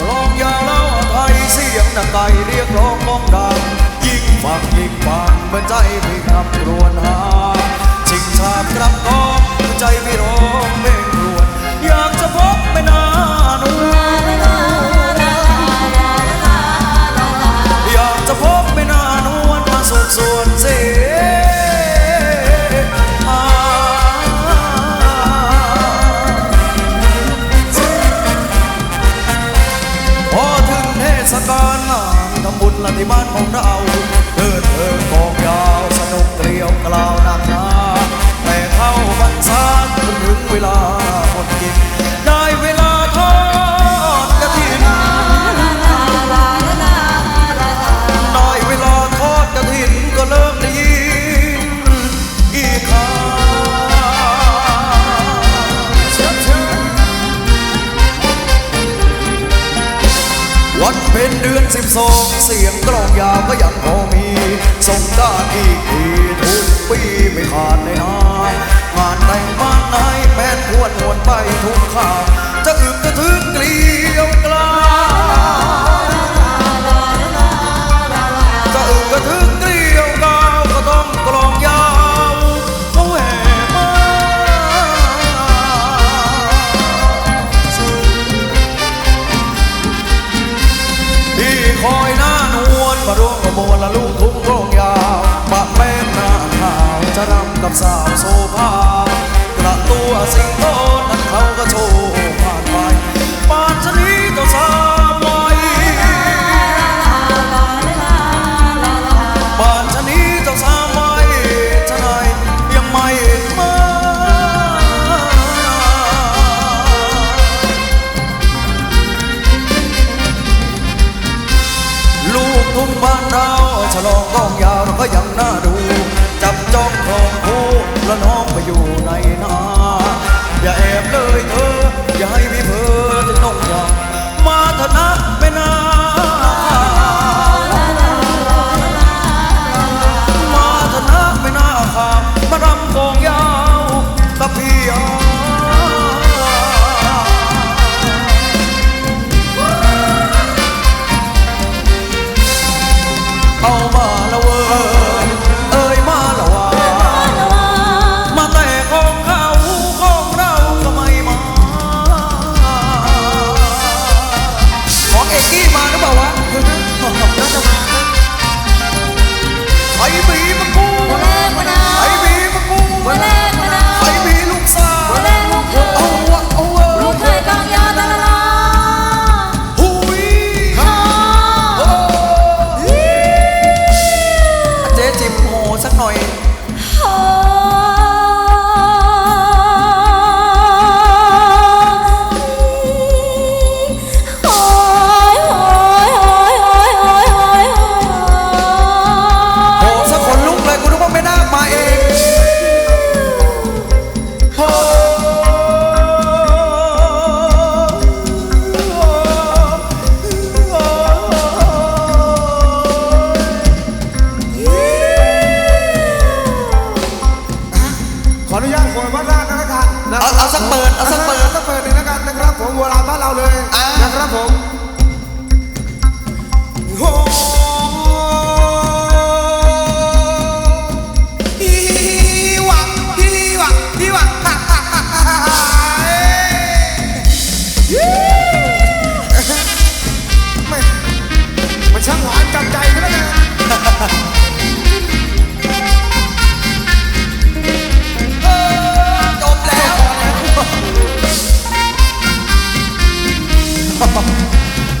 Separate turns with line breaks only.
กลองยาวเล่าไทยเสียงนังไกเรียกร้องมองดัง ยิ่งฟังยิ่งฟังเมือนใจพี่คำรวนหา ละที่บ้านของเราเดินเอิงกองยาวสนุกเกลียวกล่าวนักหนาแต่เข้าบรรษาจนถึงเวลา วันเป็นเดือนสิบสองเสียงกรองยาวก็ยังพอมี ส่งได้อีกทีทุกปี ยังน่าดู จับจ้องของผู้และน้องไปอยู่ในนาอย่าแอบเลยเธอ อย่าให้วิเพอจะนกงยังมาธนะไม่นามาธนะไม่น่าขามมารำกองยาวตะพียงเอา point. เอาเอาสักเปิดเอาสักเปิด Ha.